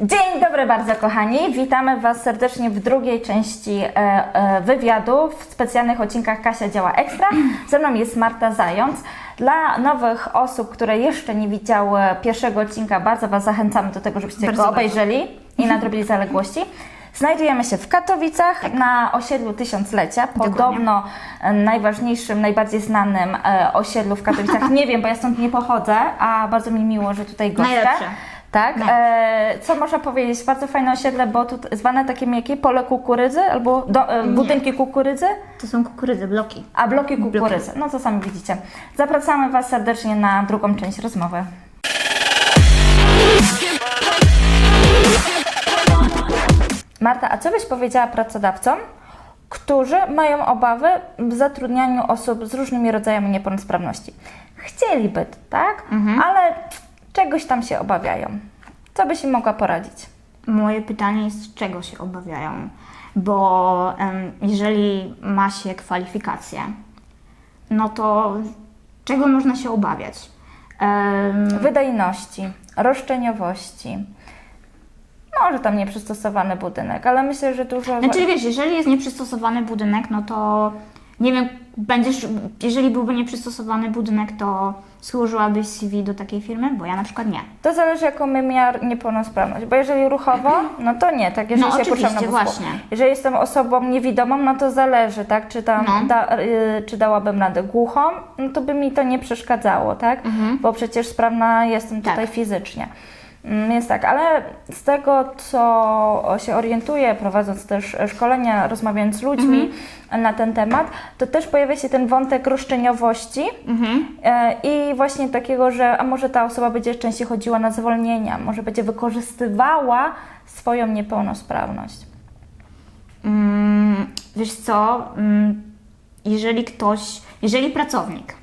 Dzień dobry bardzo kochani, witamy Was serdecznie w drugiej części e, e, wywiadu w specjalnych odcinkach Kasia działa ekstra. Ze mną jest Marta Zając. Dla nowych osób, które jeszcze nie widziały pierwszego odcinka, bardzo Was zachęcamy do tego, żebyście Bardzo, go obejrzeli i nadrobili zaległości. Znajdujemy się w Katowicach na osiedlu Tysiąclecia, podobno e, najważniejszym, najbardziej znanym e, osiedlu w Katowicach. Nie wiem, bo ja stąd nie pochodzę, a bardzo mi miło, że tutaj goszczę. Najlepsze. Tak, Najlepsze. e, co można powiedzieć, bardzo fajne osiedle, bo tu zwane takie jakie? Pole kukurydzy albo do, e, budynki kukurydzy, To są kukurydzy, bloki. a bloki kukurydzy. No to sami widzicie. Zapraszamy Was serdecznie na drugą część rozmowy. Marta, a co byś powiedziała pracodawcom, którzy mają obawy w zatrudnianiu osób z różnymi rodzajami niepełnosprawności? Chcieliby, tak? Ale czegoś tam się obawiają. Co byś im mogła poradzić? Moje pytanie jest, czego się obawiają? Bo em, jeżeli ma się kwalifikacje, no to czego można się obawiać? Em, Wydajności, roszczeniowości. Może tam nieprzystosowany budynek, ale myślę, że dużo. Znaczy wiesz, jeżeli jest nieprzystosowany budynek, no to nie wiem, będziesz, jeżeli byłby nieprzystosowany budynek, to służyłabyś CV do takiej firmy? Bo ja na przykład nie. To zależy, jaką my miar niepełnosprawność, bo jeżeli ruchowo, no to nie, tak, jeżeli No się oczywiście, potrzebna wózku. właśnie. Jeżeli jestem osobą niewidomą, no to zależy, tak, czy tam No. da, y, czy dałabym radę głuchą, no to by mi to nie przeszkadzało, tak, bo przecież sprawna jestem tutaj Mhm. Tak. fizycznie. Mm, Więc tak, ale z tego, co się orientuję, prowadząc też szkolenia, rozmawiając z ludźmi Mhm. na ten temat, to też pojawia się ten wątek roszczeniowości Mhm. e, i właśnie takiego, że a może ta osoba będzie częściej chodziła na zwolnienia, może będzie wykorzystywała swoją niepełnosprawność. Mm, wiesz co, mm, jeżeli ktoś, jeżeli pracownik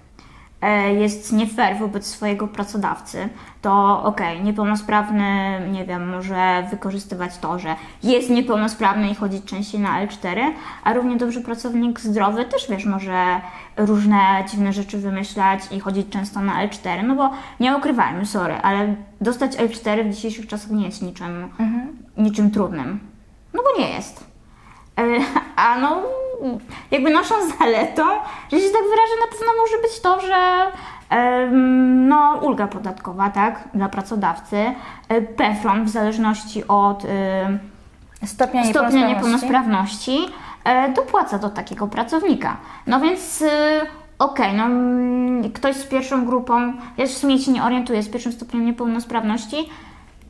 jest nie fair wobec swojego pracodawcy, to okej, niepełnosprawny, nie wiem, może wykorzystywać to, że jest niepełnosprawny i chodzić częściej na L4, a równie dobrze pracownik zdrowy też, wiesz, może różne dziwne rzeczy wymyślać i chodzić często na L4, no bo nie ukrywajmy, sorry, ale dostać L4 w dzisiejszych czasach nie jest niczym, niczym trudnym. No bo nie jest. E, A no, jakby naszą zaletą, że się tak wyrażę, na pewno może być to, że no, ulga podatkowa, tak, dla pracodawcy, e, PFRON w zależności od em, Stopnia, stopnia niepełnosprawności. niepełnosprawności e, dopłaca do takiego pracownika. No więc e, okej, no mm, ktoś z pierwszą grupą, ja w sumie się nie orientuję, z pierwszym stopniem niepełnosprawności,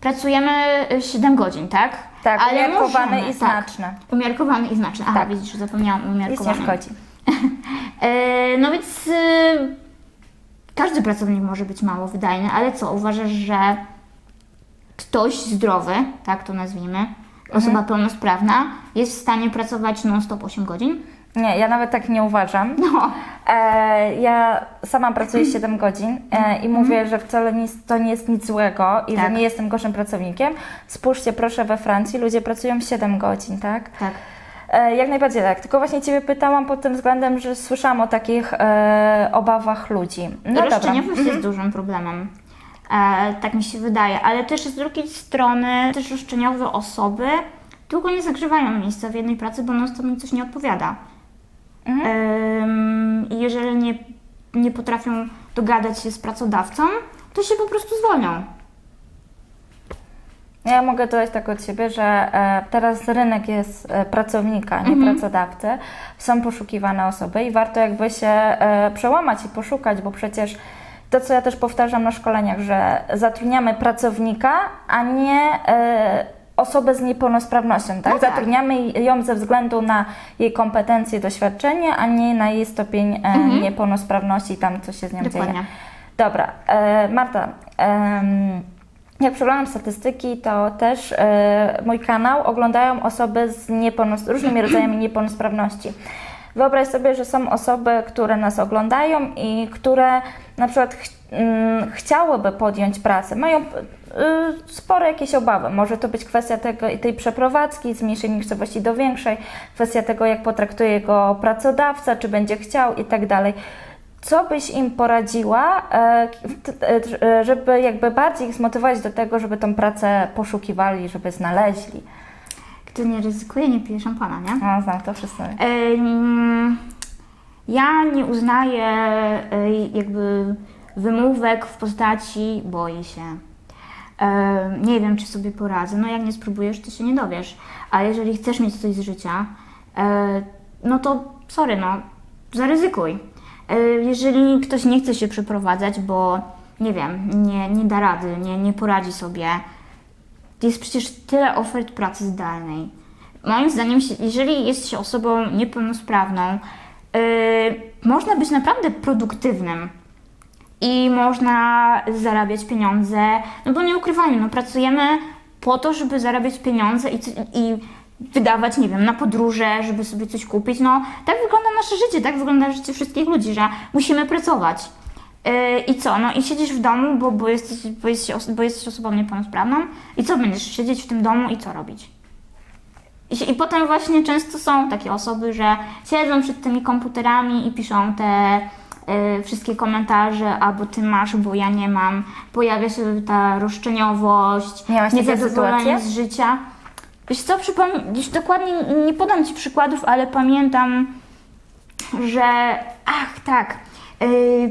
pracujemy e, 7 godzin, tak? Tak, umiarkowane możemy, i znaczne. Umiarkowany i znaczny. Aha, Tak. widzisz, zapomniałam o Nic nie umiarkowanym. szkodzi. E, no więc e, każdy pracownik może być mało wydajny, ale co, uważasz, że ktoś zdrowy, tak to nazwijmy, osoba Mhm. pełnosprawna, jest w stanie pracować non-stop 8 godzin? Nie, ja nawet tak nie uważam. No. E, ja sama pracuję 7 godzin e, i mówię, że wcale nic, to nie jest nic złego i że Tak. nie jestem gorszym pracownikiem. Spójrzcie proszę we Francji, ludzie pracują 7 godzin, tak? Tak. E, Jak najbardziej tak, tylko właśnie Ciebie pytałam pod tym względem, że słyszałam o takich e, obawach ludzi. No dobra. Roszczeniowość jest dużym problemem. E, tak mi się wydaje, ale też z drugiej strony też roszczeniowe osoby długo nie zagrzewają miejsca w jednej pracy, bo non-stop mi coś nie odpowiada. I jeżeli nie, nie potrafią dogadać się z pracodawcą, to się po prostu zwolnią. Ja mogę dodać tak od siebie, że e, teraz rynek jest e, pracownika, nie pracodawcy. Są poszukiwane osoby i warto jakby się e, przełamać i poszukać, bo przecież to, co ja też powtarzam na szkoleniach, że zatrudniamy pracownika, a nie e, osobę z niepełnosprawnością, tak? No tak. Zatrudniamy ją ze względu na jej kompetencje doświadczenie, a nie na jej stopień e, niepełnosprawności i tam, co się z nią dzieje. Dokładnie. Dobra, e, Marta, em, jak przeglądam statystyki, to też e, mój kanał oglądają osoby z różnymi rodzajami niepełnosprawności. Wyobraź sobie, że są osoby, które nas oglądają i które na przykład ch- mm, chciałyby podjąć pracę, mają y, spore jakieś obawy. Może to być kwestia tego, tej przeprowadzki z mniejszej miejscowości do większej, kwestia tego, jak potraktuje go pracodawca, czy będzie chciał i tak dalej. co byś im poradziła, e, e, żeby jakby bardziej ich zmotywować do tego, żeby tą pracę poszukiwali, żeby znaleźli? Kto nie ryzykuje, nie pije szampana, nie? No, znam to wszyscy. Ym, Ja nie uznaję y, jakby wymówek w postaci boję się. Ym, Nie wiem, czy sobie poradzę. No jak nie spróbujesz, to się nie dowiesz. A jeżeli chcesz mieć coś z życia, y, no to sorry, no zaryzykuj. Y, Jeżeli ktoś nie chce się przeprowadzać, bo nie wiem, nie, nie da rady, nie, nie poradzi sobie, jest przecież tyle ofert pracy zdalnej. Moim zdaniem, jeżeli jest się osobą niepełnosprawną, yy, można być naprawdę produktywnym i można zarabiać pieniądze, no bo nie ukrywajmy, no pracujemy po to, żeby zarabiać pieniądze i, i wydawać, nie wiem, na podróże, żeby sobie coś kupić. No tak wygląda nasze życie, tak wygląda życie wszystkich ludzi, że musimy pracować. Yy, I co? No i siedzisz w domu, bo, bo, jesteś, bo, jesteś, os- bo jesteś osobą niepełnosprawną i co będziesz siedzieć w tym domu i co robić? I, się, I potem właśnie często są takie osoby, że siedzą przed tymi komputerami i piszą te y, wszystkie komentarze, albo ty masz, bo ja nie mam. Pojawia się ta roszczeniowość, Miałaś takie niezadowolenie sytuacje? z życia. Wiesz co, przypom- już dokładnie nie podam Ci przykładów, ale pamiętam, że ach tak,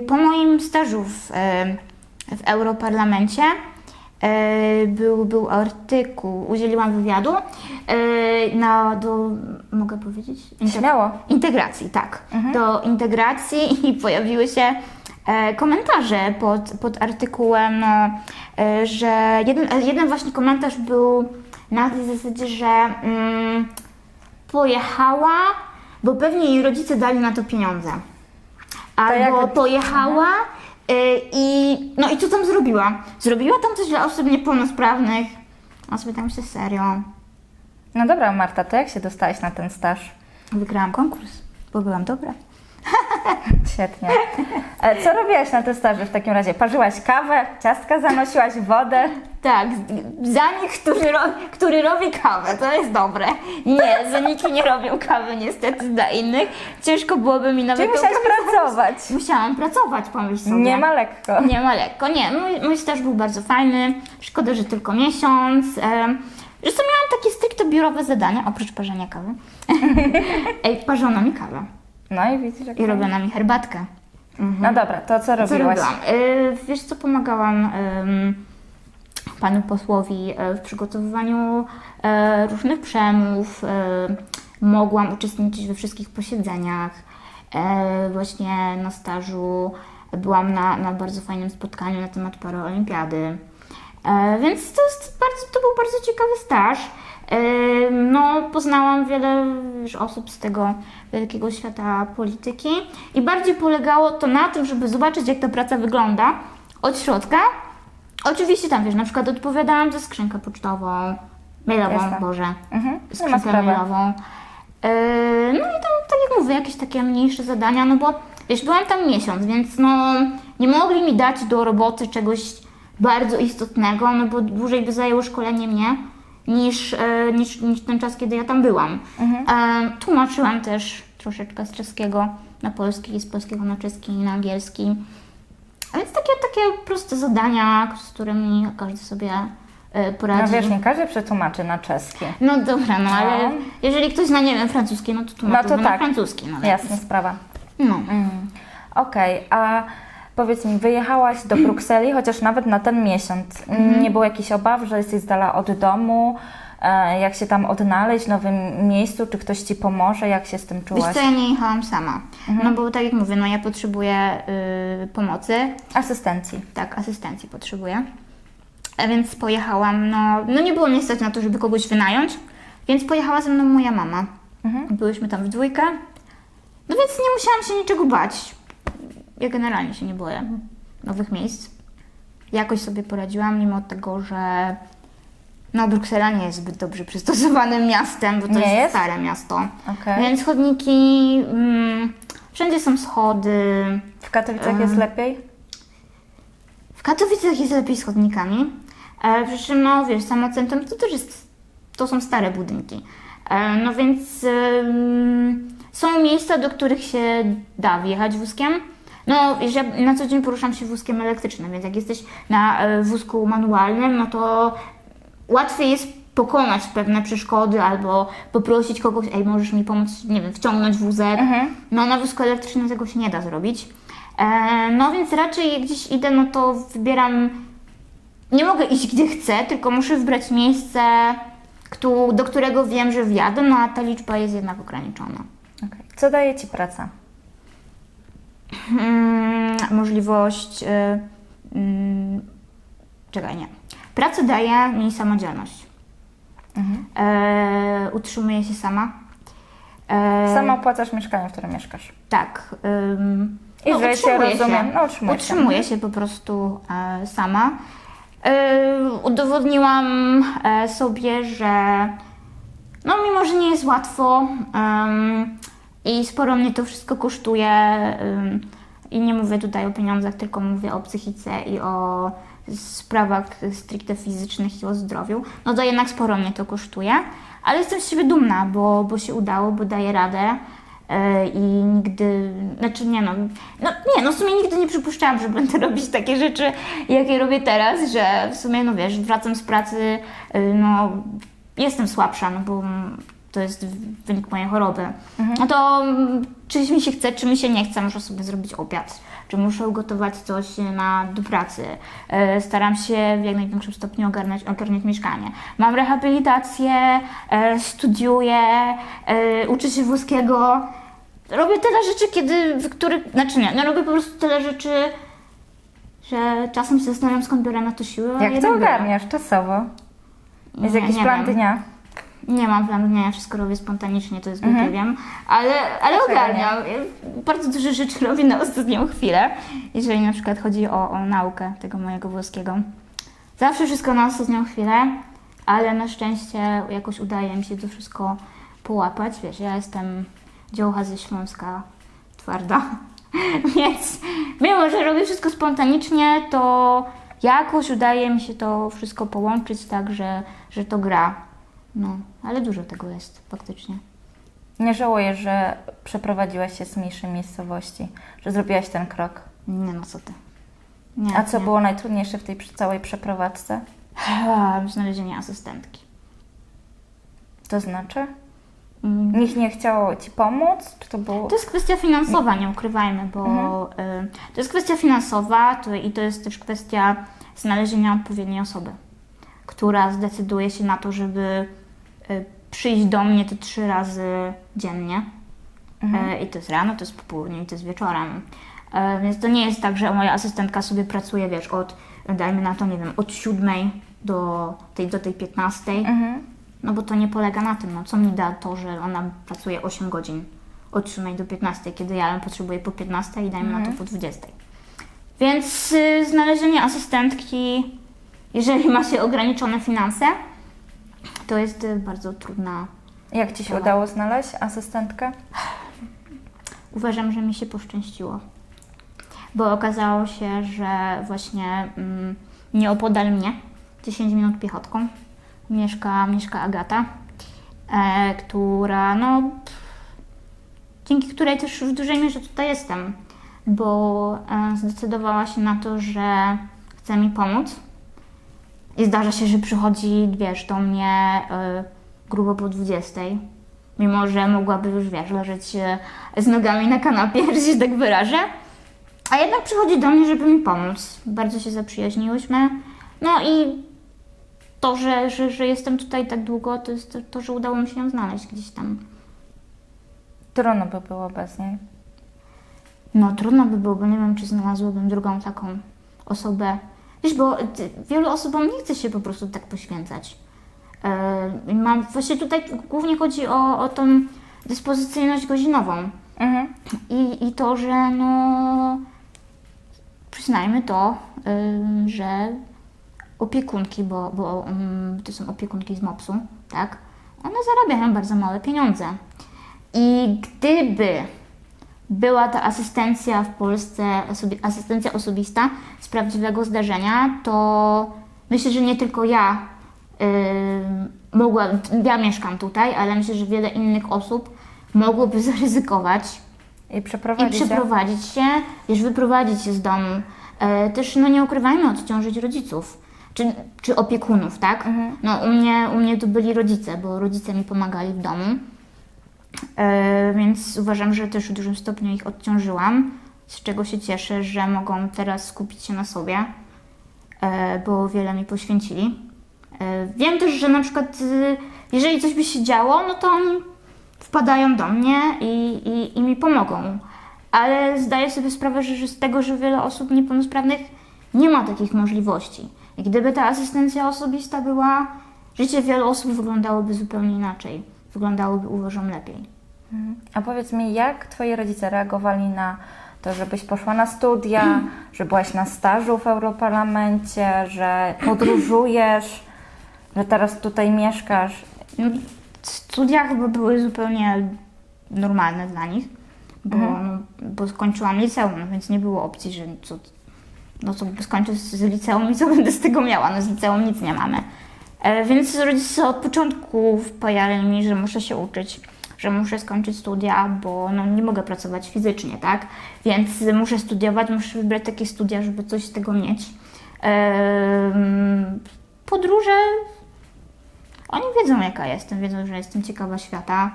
po moim stażu w, y, w Europarlamencie y, był, był artykuł, udzieliłam wywiadu y, na, do, mogę powiedzieć? Śmiało. Integracji, tak. Do integracji i pojawiły się komentarze pod, pod artykułem, no, że jeden, jeden właśnie komentarz był na tej zasadzie, że mm, pojechała, bo pewnie jej rodzice dali na to pieniądze. Albo jak- pojechała y, i no i co tam zrobiła? Zrobiła tam coś dla osób niepełnosprawnych. A sobie tam myślę, serio. No dobra, Marta, to jak się dostałaś na ten staż? Wygrałam konkurs, bo byłam dobra. Świetnie. E, Co robiłaś na te staży w takim razie? Parzyłaś kawę, ciastka zanosiłaś, wodę? Tak, za nich, który, ro, który robi kawę, to jest dobre. Nie, za niki nie robią kawy niestety dla innych. Ciężko byłoby mi nawet Czyli tą musiałaś kawę pracować. zrobić. Musiałam pracować, pomyśl sobie. Nie ma lekko. Nie ma lekko, nie. Mój, mój staż był bardzo fajny. Szkoda, że tylko miesiąc. Em, Zresztą miałam takie stricte biurowe zadania, oprócz parzenia kawy. Ej, parzono mi kawę No i widzisz, jak i robiono mi herbatkę. No dobra, to co Co robiłaś? robiłam? Y, wiesz co, pomagałam ym, panu posłowi y, w przygotowywaniu y, różnych przemów. y, Mogłam uczestniczyć we wszystkich posiedzeniach. Właśnie na stażu byłam na, na bardzo fajnym spotkaniu na temat paraolimpiady. E, Więc to, bardzo, to był bardzo ciekawy staż. E, No, poznałam wiele osób z tego wielkiego świata polityki i bardziej polegało to na tym, żeby zobaczyć, jak ta praca wygląda od środka. Oczywiście tam, wiesz, na przykład odpowiadałam za skrzynkę pocztową, mailową, Jasne. Boże, Mhm, nie ma skrzynkę sprawy. mailową. E, No i tam, tak jak mówię, jakieś takie mniejsze zadania, no bo wiesz, byłam tam miesiąc, więc no nie mogli mi dać do roboty czegoś bardzo istotnego, no bo dłużej by zajęło szkolenie mnie niż, e, niż, niż ten czas, kiedy ja tam byłam. E, Tłumaczyłam też troszeczkę z czeskiego na polski, z polskiego na czeski i na angielski. A więc takie, takie proste zadania, z którymi każdy sobie e, poradzi. No wiesz, nie każdy przetłumaczy na czeski. No dobra, no ale No. jeżeli ktoś zna, nie wiem, francuski, no to No tłumaczyłby to na tak. francuski. No, Jasna sprawa. No. Mm. Okej, a powiedz mi, wyjechałaś do Brukseli, chociaż nawet na ten miesiąc. Mhm. Nie było jakichś obaw, że jesteś z dala od domu? E, Jak się tam odnaleźć w nowym miejscu? Czy ktoś Ci pomoże? Jak się z tym Wiesz czułaś? co, ja nie jechałam sama. Mhm. No bo tak jak mówię, no ja potrzebuję y, pomocy, Asystencji. tak, asystencji potrzebuję. A więc pojechałam, no, no nie było mnie stać na to, żeby kogoś wynająć, więc pojechała ze mną moja mama. Mhm. Byłyśmy tam w dwójkę, no więc nie musiałam się niczego bać. Ja generalnie się nie boję nowych miejsc. Jakoś sobie poradziłam, mimo tego, że no, Bruksela nie jest zbyt dobrze przystosowanym miastem, bo to Nie jest, jest? stare miasto. Okej. Więc chodniki, mm, wszędzie są schody. W Katowicach jest lepiej? W Katowicach jest lepiej z chodnikami. E, przy czym, no wiesz, samo centrum to też jest, to są stare budynki. E, no więc są miejsca, do których się da wjechać wózkiem. No, ja na co dzień poruszam się wózkiem elektrycznym, więc jak jesteś na e, wózku manualnym, no to łatwiej jest pokonać pewne przeszkody albo poprosić kogoś, ej, możesz mi pomóc, nie wiem, wciągnąć wózek. No, na wózku elektrycznym tego się nie da zrobić. E, no, więc raczej jak gdzieś idę, no to wybieram nie mogę iść gdzie chcę, tylko muszę wybrać miejsce, któ- do którego wiem, że wjadę, no a ta liczba jest jednak ograniczona. Okej. Co daje Ci praca? Mm, możliwość. Y, mm, czekaj, nie. Praca daje mi samodzielność. E, utrzymuję się sama. E, Sama opłacasz mieszkanie, w którym mieszkasz. Tak. ym, I że się utrzymuję rozumiem, no, utrzymujesz się. utrzymuję się po prostu e, sama. E, udowodniłam e, sobie, że no mimo, że nie jest łatwo em, i sporo mnie to wszystko kosztuje em, i nie mówię tutaj o pieniądzach, tylko mówię o psychice i o sprawach stricte fizycznych i o zdrowiu, no to jednak sporo mnie to kosztuje, ale jestem z siebie dumna, bo, bo się udało, bo daję radę. E, I nigdy, znaczy nie no, no nie, no w sumie nigdy nie przypuszczałam, że będę robić takie rzeczy, jakie robię teraz, że w sumie, no wiesz, wracam z pracy, y, no jestem słabsza, no bo to jest wynik mojej choroby. No to mm, czy mi się chce, czy mi się nie chce, muszę sobie zrobić obiad, czy muszę ugotować coś na, do pracy. E, Staram się w jak największym stopniu ogarnąć, ogarniać mieszkanie. Mam rehabilitację, e, studiuję, e, uczę się włoskiego. Robię tyle rzeczy, kiedy, w których, znaczy nie, no robię po prostu tyle rzeczy, że czasem się zastanawiam, skąd biorę na to ale Jak to ogarniasz czasowo? Jest Nie, jakiś nie plan wiem. dnia? Nie mam ja wszystko robię spontanicznie, to jest Mhm. głupie, wiem, ale, ale Dlaczego ogarniam. Bardzo dużo rzeczy robię na ostatnią chwilę, jeżeli na przykład chodzi o, o naukę tego mojego włoskiego. Zawsze wszystko na ostatnią chwilę, ale na szczęście jakoś udaje mi się to wszystko połapać. Wiesz, ja jestem dziołcha ze Śląska, twarda, więc mimo, że robię wszystko spontanicznie, to jakoś udaje mi się to wszystko połączyć tak, że, że to gra. No, ale dużo tego jest faktycznie. Nie żałuję, że przeprowadziłaś się z mniejszej miejscowości, że zrobiłaś ten krok. Nie no, co ty. Nie, A co nie. było najtrudniejsze w tej całej przeprowadzce? Znalezienie asystentki. To znaczy? Mm. Nikt nie chciał Ci pomóc? Czy to było... To jest kwestia finansowa, nie ukrywajmy, bo y, to jest kwestia finansowa to, i to jest też kwestia znalezienia odpowiedniej osoby, która zdecyduje się na to, żeby przyjść do mnie te trzy razy dziennie. E, I to jest rano, to jest po południu i to jest wieczorem. E, Więc to nie jest tak, że moja asystentka sobie pracuje, wiesz, od, dajmy na to, nie wiem, od siódmej do tej, do tej piętnastej. Mhm. No bo to nie polega na tym, no co mi da to, że ona pracuje 8 godzin od 7 do 15, kiedy ja ją potrzebuję po 15 i dajmy na to po 20. Więc y, znalezienie asystentki, jeżeli ma się ograniczone finanse, to jest y, bardzo trudna. Jak Ci się Dobra. udało znaleźć asystentkę? Uważam, że mi się poszczęściło, bo okazało się, że właśnie mm, nieopodal mnie, 10 minut piechotką, mieszka, mieszka Agata, e, która, no, dzięki której też w dużej mierze tutaj jestem, bo e, zdecydowała się na to, że chce mi pomóc. I zdarza się, że przychodzi, wiesz, do mnie e, grubo po 20. Mimo, że mogłaby już, wiesz, leżeć e, z nogami na kanapie, że się tak wyrażę. A jednak przychodzi do mnie, żeby mi pomóc. Bardzo się zaprzyjaźniłyśmy. No i to, że, że, że jestem tutaj tak długo, to jest to, to, że udało mi się ją znaleźć gdzieś tam. Trudno by było bez niej. No trudno by było, bo nie wiem, czy znalazłabym drugą taką osobę. Wiesz, bo ty, wielu osobom nie chce się po prostu tak poświęcać. Yy, mam, właśnie tutaj głównie chodzi o, o tą dyspozycyjność godzinową. Mhm. I, I to, że no przyznajmy to, ym, że opiekunki, bo, bo ym, to są opiekunki z MOPS-u, tak? One zarabiają bardzo małe pieniądze. I gdyby była ta asystencja w Polsce, osobi- asystencja osobista z prawdziwego zdarzenia, to myślę, że nie tylko ja ym, mogła, ja mieszkam tutaj, ale myślę, że wiele innych osób mogłoby zaryzykować I i przeprowadzić się. przeprowadzić się, wiesz, wyprowadzić się z domu. E, też, no nie ukrywajmy, odciążyć rodziców. Czy, czy opiekunów, tak? No u mnie, u mnie to byli rodzice, bo rodzice mi pomagali w domu. E, więc uważam, że też w dużym stopniu ich odciążyłam, z czego się cieszę, że mogą teraz skupić się na sobie, e, bo wiele mi poświęcili. E, wiem też, że na przykład jeżeli coś by się działo, no to oni wpadają do mnie i, i, i mi pomogą. Ale zdaję sobie sprawę, że, że z tego, że wiele osób niepełnosprawnych nie ma takich możliwości. I gdyby ta asystencja osobista była, życie wielu osób wyglądałoby zupełnie inaczej. Wyglądałoby, uważam, lepiej. A powiedz mi, jak twoi rodzice reagowali na to, żebyś poszła na studia, że byłaś na stażu w Europarlamencie, że podróżujesz, że teraz tutaj mieszkasz? No, studia chyba były zupełnie normalne dla nich, bo, no, bo skończyłam liceum, więc nie było opcji, że co, no co skończę z, z liceum i co będę z tego miała, no z liceum nic nie mamy. E, więc rodzice od początku wpajali mi, że muszę się uczyć, że muszę skończyć studia, bo no, nie mogę pracować fizycznie, tak? Więc muszę studiować, muszę wybrać takie studia, żeby coś z tego mieć. Podróże oni wiedzą, jaka jestem, wiedzą, że jestem ciekawa świata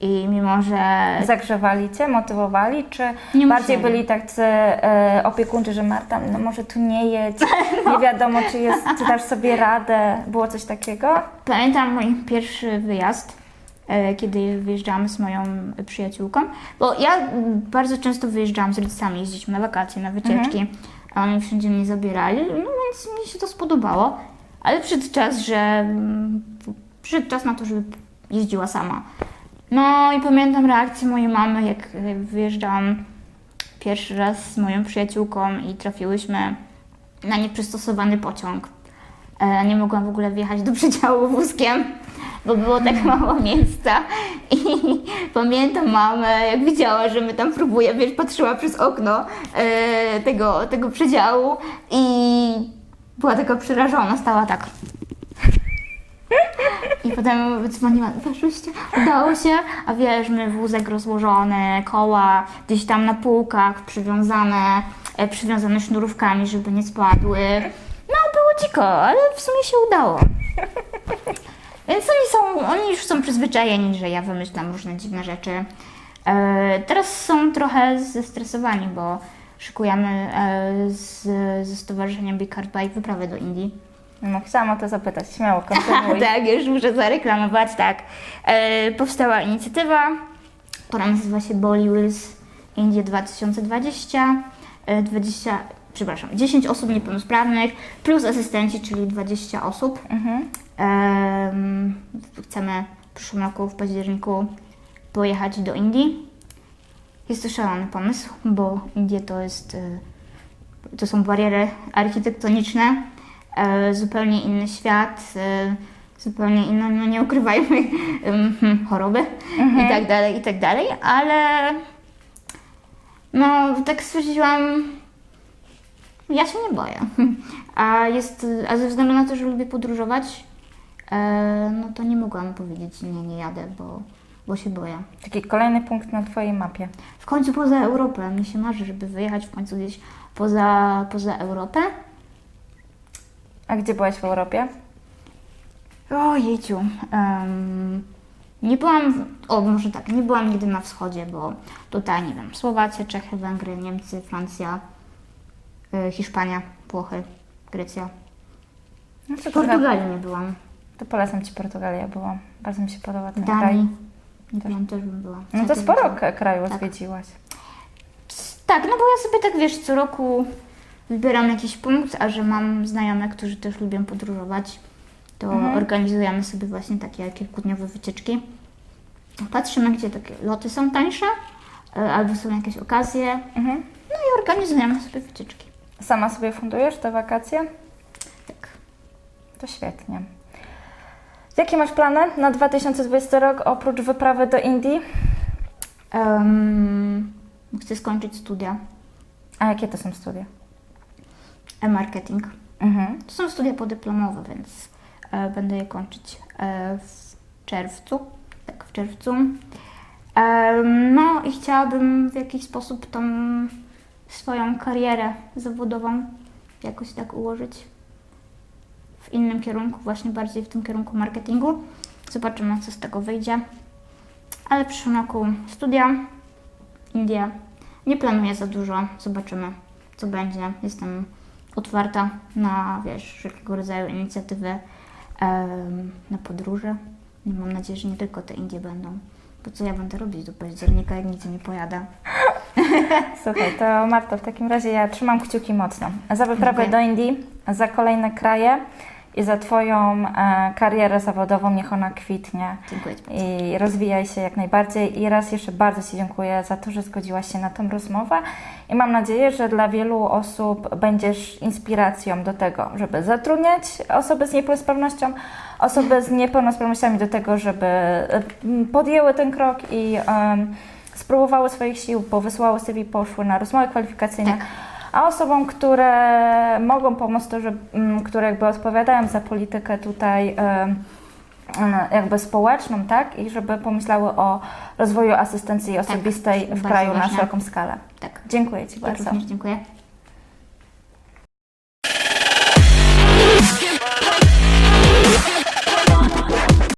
i mimo, że Zagrzewali cię, motywowali, czy Nie bardziej musieli. byli tacy e, opiekuńczy, że Marta, no może tu nie jedź, nie wiadomo, czy, jest, czy dasz sobie radę. Było coś takiego? pamiętam mój pierwszy wyjazd, e, kiedy wyjeżdżałam z moją przyjaciółką, bo ja bardzo często wyjeżdżałam z rodzicami, jeździliśmy na wakacje, na wycieczki, a oni wszędzie mnie zabierali, no więc mi się to spodobało, ale przyszedł czas, że mm, przyszedł czas na to, żeby jeździła sama. No i pamiętam reakcję mojej mamy, jak wyjeżdżałam pierwszy raz z moją przyjaciółką i trafiłyśmy na nieprzystosowany pociąg. E, Nie mogłam w ogóle wjechać do przedziału wózkiem, bo było tak mało miejsca. I pamiętam mamę, jak widziała, że my tam próbujemy, wiesz, patrzyła przez okno e, tego, tego przedziału i była taka przerażona, stała tak. I potem dzwoniła, weszłyście, udało się, a wiesz, my wózek rozłożony, koła gdzieś tam na półkach przywiązane, e, przywiązane sznurówkami, żeby nie spadły. No, było dziko, ale w sumie się udało. Więc oni są, oni już są przyzwyczajeni, że ja wymyślam różne dziwne rzeczy. E, teraz są trochę zestresowani, bo szykujemy e, z, ze stowarzyszeniem Big Card Bike wyprawę do Indii. No, chciałam o to zapytać, śmiało, kontynuuj. tak, już muszę zareklamować, tak. E, powstała inicjatywa, która nazywa się Wheels Indie 2020. E, 20, przepraszam, 10 osób niepełnosprawnych plus asystenci, czyli 20 osób. Mhm. Em, chcemy w przyszłym roku, w październiku, pojechać do Indii. Jest to szalony pomysł, bo Indie to jest, e, to są bariery architektoniczne, zupełnie inny świat, e, zupełnie inne, no nie ukrywajmy, hmm, choroby i tak dalej, i tak dalej, ale no tak stwierdziłam, ja się nie boję. A, jest, a ze względu na to, że lubię podróżować, e, no to nie mogłam powiedzieć nie, nie jadę, bo, bo się boję. Taki kolejny punkt na Twojej mapie. W końcu poza Europę. Mi się marzy, żeby wyjechać w końcu gdzieś poza, poza Europę. A gdzie byłaś w Europie? Ojejciu. Um, nie byłam, o może tak, nie byłam nigdy na wschodzie, bo tutaj, nie wiem, Słowacja, Czechy, Węgry, Niemcy, Francja, y, Hiszpania, Włochy, Grecja. No to, W Portugalii nie byłam. to polecam Ci Portugalię, byłam. Bardzo mi się podoba ten kraj. Danii. Nie wiem, też bym była. No to Też sporo byłam. k- kraju Tak. odwiedziłaś. Tak, no bo ja sobie tak wiesz, co roku wybieram jakiś punkt, a że mam znajomych, którzy też lubią podróżować, to organizujemy sobie właśnie takie kilkudniowe wycieczki. Patrzymy, gdzie takie loty są tańsze, e, albo są jakieś okazje, Mhm. no i organizujemy sobie wycieczki. Sama sobie fundujesz te wakacje? Tak. To świetnie. Jakie masz plany na 2020 rok oprócz wyprawy do Indii? Em, chcę skończyć studia A jakie to są studia? E-marketing. Mhm. To są studia podyplomowe, więc e, będę je kończyć e, w czerwcu. Tak, w czerwcu. Em, No i chciałabym w jakiś sposób tą swoją karierę zawodową jakoś tak ułożyć w innym kierunku, właśnie bardziej w tym kierunku marketingu. Zobaczymy, co z tego wyjdzie. Ale w przyszłym roku studia, Indie. Nie planuję za dużo, zobaczymy, co będzie. Jestem otwarta na, wiesz, wszelkiego rodzaju inicjatywy na podróże. I mam nadzieję, że nie tylko te Indie będą. Bo co ja będę robić do października, jak nigdzie nie pojadę? Słuchaj, to Marta, w takim razie ja trzymam kciuki mocno za wyprawę Dziękuję. do Indii, za kolejne kraje i za Twoją e, karierę zawodową. Niech ona kwitnie Dziękuję Ci. i rozwijaj się jak najbardziej. I raz jeszcze bardzo Ci dziękuję za to, że zgodziłaś się na tę rozmowę i mam nadzieję, że dla wielu osób będziesz inspiracją do tego, żeby zatrudniać osoby z niepełnosprawnością, osoby z niepełnosprawnościami do tego, żeby e, podjęły ten krok i spróbowały swoich sił, powysłały CV, poszły na rozmowy kwalifikacyjne. Tak. A osobom, które mogą pomóc, to, że, mm, które jakby odpowiadają za politykę tutaj jakby społeczną, tak? I żeby pomyślały o rozwoju asystencji osobistej w bardzo kraju na ważne. szeroką skalę. Tak. Dziękuję Ci Ja bardzo. dziękuję.